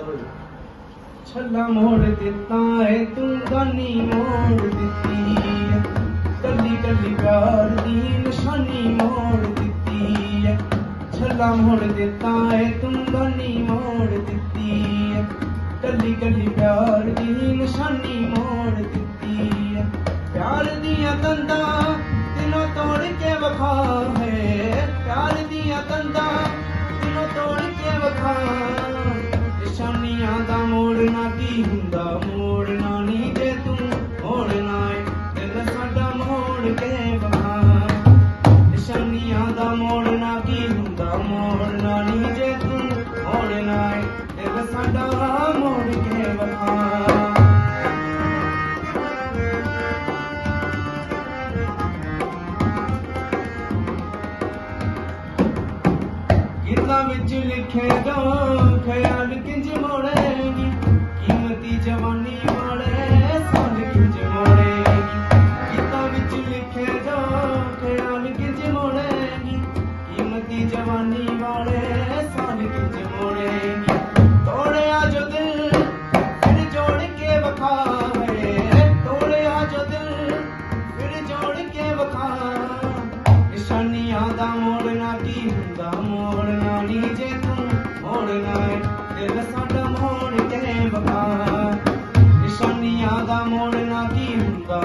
ਚਲੋ ਜੀ। ਛੱਲਾ ਮੋੜ ਦਿੱਤਾ ਏ, ਤੂੰ ਗਾਨੀ ਮੋੜ ਦਿੱਤੀ ਕੱਲੀ ਕੱਲੀ ਪਿਆਰ ਦੀ ਨਿਸ਼ਾਨੀ ਮੋੜ ਦਿੱਤੀ ਏ। ਛੱਲਾ ਮੋੜ ਦਿੱਤਾ ਏ, ਤੂੰ ਗਾਨੀ ਮੋੜ ਦਿੱਤੀ ਕੱਲੀ ਕੱਲੀ ਪਿਆਰ ਨਹੀਂ ਹੁੰਦਾ, ਮੋੜਨਾ ਨਹੀਂ ਜੇ ਤੂੰ ਮੋੜਨਾ ਏ। ਦਿਲ ਸਾਡਾ ਮੋੜ ਕੇ ਵਾ ਨਿਸ਼ਾਨੀਆਂ ਦਾ ਮੋੜਨਾ ਕੀ ਹੁੰਦਾ, ਮੋੜਨਾ ਨਹੀਂ ਜੇ ਤੂੰ ਮੋੜਨਾ ਏ। ਦਿਲ ਸਾਡਾ ਮੋੜ ਕੇ ਵਾ ਗੀਤਾਂ ਵਿੱਚ ਲਿਖੇ ਦੋ, ਖਿਆਲ ਕਿੰਜ ਮੋੜੇ। ਜਵਾਨੀ ਵਾਲੇ ਸਨ ਕੀ ਜੋੜੇ ਤੋੜਿਆ ਜੋ ਦਿਲ, ਫਿਰ ਜੋੜ ਕੇ ਵਖਾਵੇ। ਤੋੜਿਆ ਜੋ ਦਿਲ, ਫਿਰ ਜੋੜ ਕੇ ਵਖਾ ਨਿਸ਼ਾਨੀਆਂ ਦਾ ਮੋੜਨਾ ਕੀ ਹੁੰਦਾ ਮੋੜਨਾ ਨਹੀਂ ਜੇ ਤੂੰ ਮੋੜਨਾ ਹੈ ਦਿਲ ਸਾਡਾ ਮੋੜ ਕੇ ਵਖਾ ਨਿਸ਼ਾਨੀਆਂ ਦਾ ਮੋੜਨਾ ਕੀ ਹੁੰਦਾ